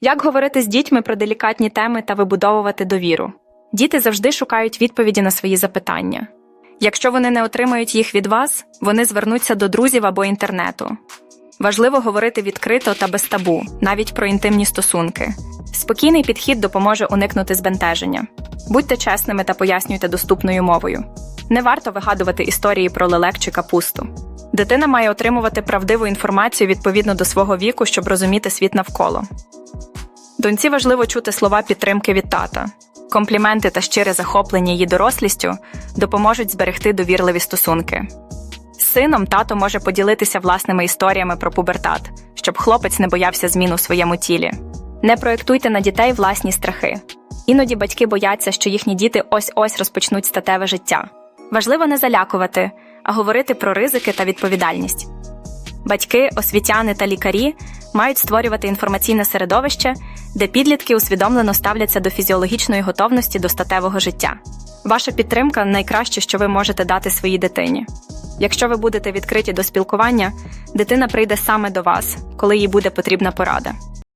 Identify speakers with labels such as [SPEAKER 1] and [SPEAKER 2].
[SPEAKER 1] Як говорити з дітьми про делікатні теми та вибудовувати довіру? Діти завжди шукають відповіді на свої запитання. Якщо вони не отримають їх від вас, вони звернуться до друзів або інтернету. Важливо говорити відкрито та без табу, навіть про інтимні стосунки. Спокійний підхід допоможе уникнути збентеження. Будьте чесними та пояснюйте доступною мовою. Не варто вигадувати історії про лелек чи капусту. Дитина має отримувати правдиву інформацію відповідно до свого віку, щоб розуміти світ навколо. Доньці важливо чути слова підтримки від тата. Компліменти та щире захоплення її дорослістю допоможуть зберегти довірливі стосунки. З сином тато може поділитися власними історіями про пубертат, щоб хлопець не боявся змін у своєму тілі. Не проєктуйте на дітей власні страхи. Іноді батьки бояться, що їхні діти ось-ось розпочнуть статеве життя. Важливо не залякувати, а говорити про ризики та відповідальність. Батьки, освітяни та лікарі мають створювати інформаційне середовище, де підлітки усвідомлено ставляться до фізіологічної готовності до статевого життя. Ваша підтримка найкраще, що ви можете дати своїй дитині. Якщо ви будете відкриті до спілкування, дитина прийде саме до вас, коли їй буде потрібна порада.